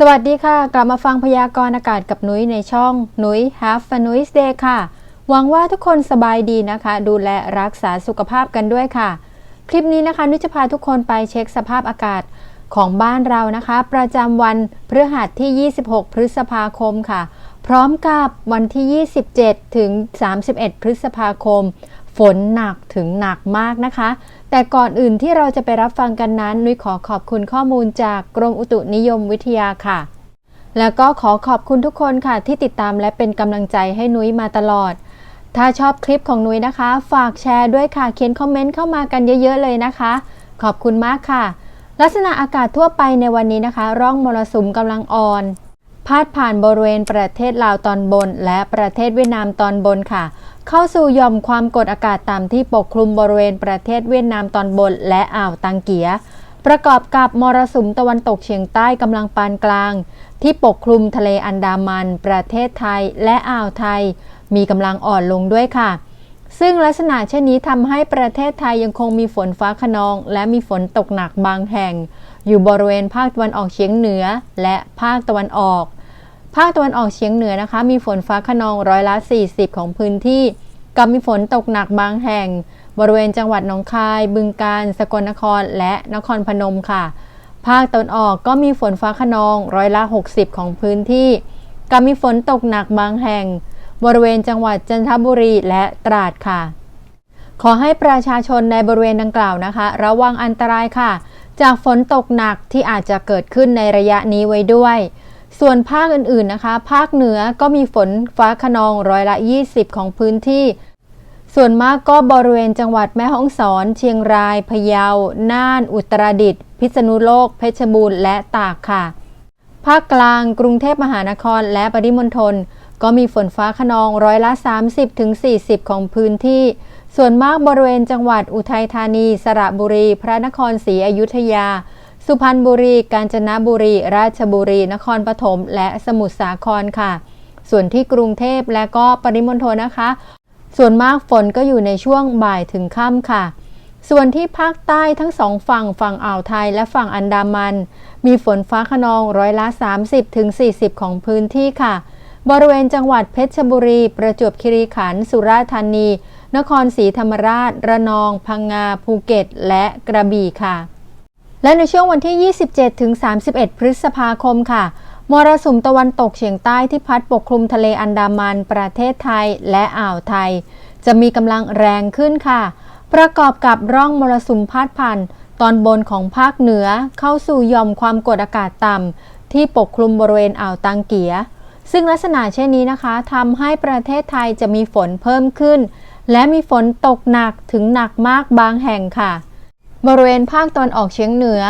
สวัสดีค่ะ กลับมาฟังพยากรณ์อากาศกับนุ้ยในช่อง นุ้ย Have a n u i s Day ค่ะ หวังว่าทุกคนสบายดีนะคะ ดูแลรักษาสุขภาพกันด้วยค่ะ คลิปนี้นะคะ นุ้ยจะพาทุกคนไปเช็คสภาพอากาศของบ้านเรานะคะ ประจำวันพฤหัสที่ 26 พฤษภาคมค่ะ พร้อมกับวันที่ 27 ถึง 31 พฤษภาคม ฝนหนักถึงหนักมากนะคะ แต่ก่อนอื่นที่เราจะไปรับฟังกันนั้น นุ้ยขอขอบคุณข้อมูลจากกรมอุตุนิยมวิทยาค่ะ แล้วก็ขอขอบคุณทุกคนค่ะ ที่ติดตามและเป็นกำลังใจให้นุ้ยมาตลอด ถ้าชอบคลิปของนุ้ยนะคะ ฝากแชร์ด้วยค่ะเขียนคอมเมนต์เข้ามากันเยอะๆเลยนะคะ ขอบคุณมากค่ะ ลักษณะอากาศทั่วไปในวันนี้นะคะ ร่องมรสุมกำลังอ่อน พาดผ่านบริเวณประเทศลาวตอนบน และประเทศเวียดนามตอนบนค่ะ เข้าสู่ย่อมความกดอากาศต่ำที่ปกคลุมบริเวณประเทศเวียดนามตอนบน และอ่าวตังเกีย ประกอบกับมรสุมตะวันตกเฉียงใต้กำลังปานกลาง ที่ปกคลุมทะเลอันดามัน ประเทศไทยและอ่าวไทย มีกำลังอ่อนลงด้วยค่ะซึ่งลักษณะเช่นนี้ทำให้ประเทศไทยยังคงมีฝนฟ้าขนอง และมีฝนตกหนักบางแห่ง อยู่บริเวณภาคตะวันออกเฉียงเหนือ และภาคตะวันออก ภาคตะวันออกเฉียงเหนือนะคะ มีฝนฟ้าขนองร้อยละ 40 ของพื้นที่ กับมีฝนตกหนักบางแห่ง บริเวณจังหวัดหนองคาย บึงกาฬสกลนครและนครพนมค่ะ ภาคตะวันออกก็มีฝนฟ้าขนองร้อยละ 60 ของพื้นที่ กับมีฝนตกหนักบางแห่ง บริเวณจังหวัดจันทบุรีและตราดค่ะ ขอให้ประชาชนในบริเวณดังกล่าวนะคะ ระวังอันตรายค่ะ จากฝนตกหนักที่อาจจะเกิดขึ้นในระยะนี้ไว้ด้วย ส่วนภาคอื่นๆนะคะ ภาคเหนือก็มีฝนฟ้าขนองร้อยละ 20 ของพื้นที่ ส่วนมากก็บริเวณจังหวัดแม่ฮ่องสอน เชียงราย พะเยา น่าน อุตรดิตถ์ พิษณุโลก เพชรบูรณ์ และตากค่ะ ภาคกลาง กรุงเทพมหานคร และปริมณฑล ก็มีฝนฟ้าขนองร้อยละ 30-40 ของพื้นที่ ส่วนมากบริเวณจังหวัดอุทัยธานี สระบุรี พระนครศรีอยุธยา สุพรรณบุรี กาญจนบุรี ราชบุรี นครปฐม และสมุทรสาครค่ะ ส่วนที่กรุงเทพและก็ปริมณฑลนะคะ ส่วนมากฝนก็อยู่ในช่วงบ่ายถึงค่ำค่ะ ส่วนที่ภาคใต้ทั้งสองฝั่งฝั่งอ่าวไทยและฝั่งอันดามัน มีฝนฟ้าขนองร้อยละ 30-40 ของพื้นที่ค่ะ บริเวณจังหวัดเพชรบุรี ประจวบคีรีขันธ์ สุราษฎร์ธานี นครศรีธรรมราช ระนอง พังงา ภูเก็ต และกระบี่ค่ะ และในช่วงวันที่ 27-31 พฤษภาคมค่ะ มรสุมตะวันตกเฉียงใต้ที่พัดปกคลุมทะเลอันดามัน ประเทศไทยและอ่าวไทย จะมีกำลังแรงขึ้นค่ะ ประกอบกับร่องมรสุมพาดผ่านตอนบนของภาคเหนือเข้าสู่ย่อมความกดอากาศต่ำที่ปกคลุมบริเวณอ่าวตังเกีย ซึ่งลักษณะเช่นนี้นะคะทำให้ประเทศไทยจะมีฝนเพิ่มขึ้น และมีฝนตกหนักถึงหนักมากบางแห่งค่ะ บริเวณภาคตะวันออกเฉียงเหนือ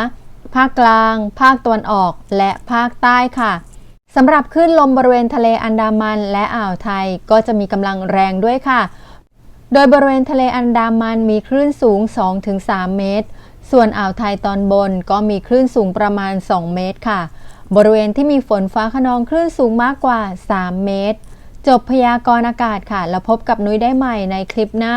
ภาคกลาง ภาคตะวันออก และภาคใต้ค่ะสำหรับคลื่นลมบริเวณทะเลอันดามันและอ่าวไทยก็จะมีกำลังแรงด้วยค่ะ โดยบริเวณทะเลอันดามันมีคลื่นสูง 2-3 เมตร ส่วนอ่าวไทยตอนบนก็มีคลื่นสูงประมาณ 2 เมตรค่ะ บริเวณที่มีฝนฟ้าขนองคลื่นสูงมากกว่า 3 เมตร จบพยากรณ์อากาศค่ะ แล้วพบกับนุ้ยได้ใหม่ในคลิปหน้า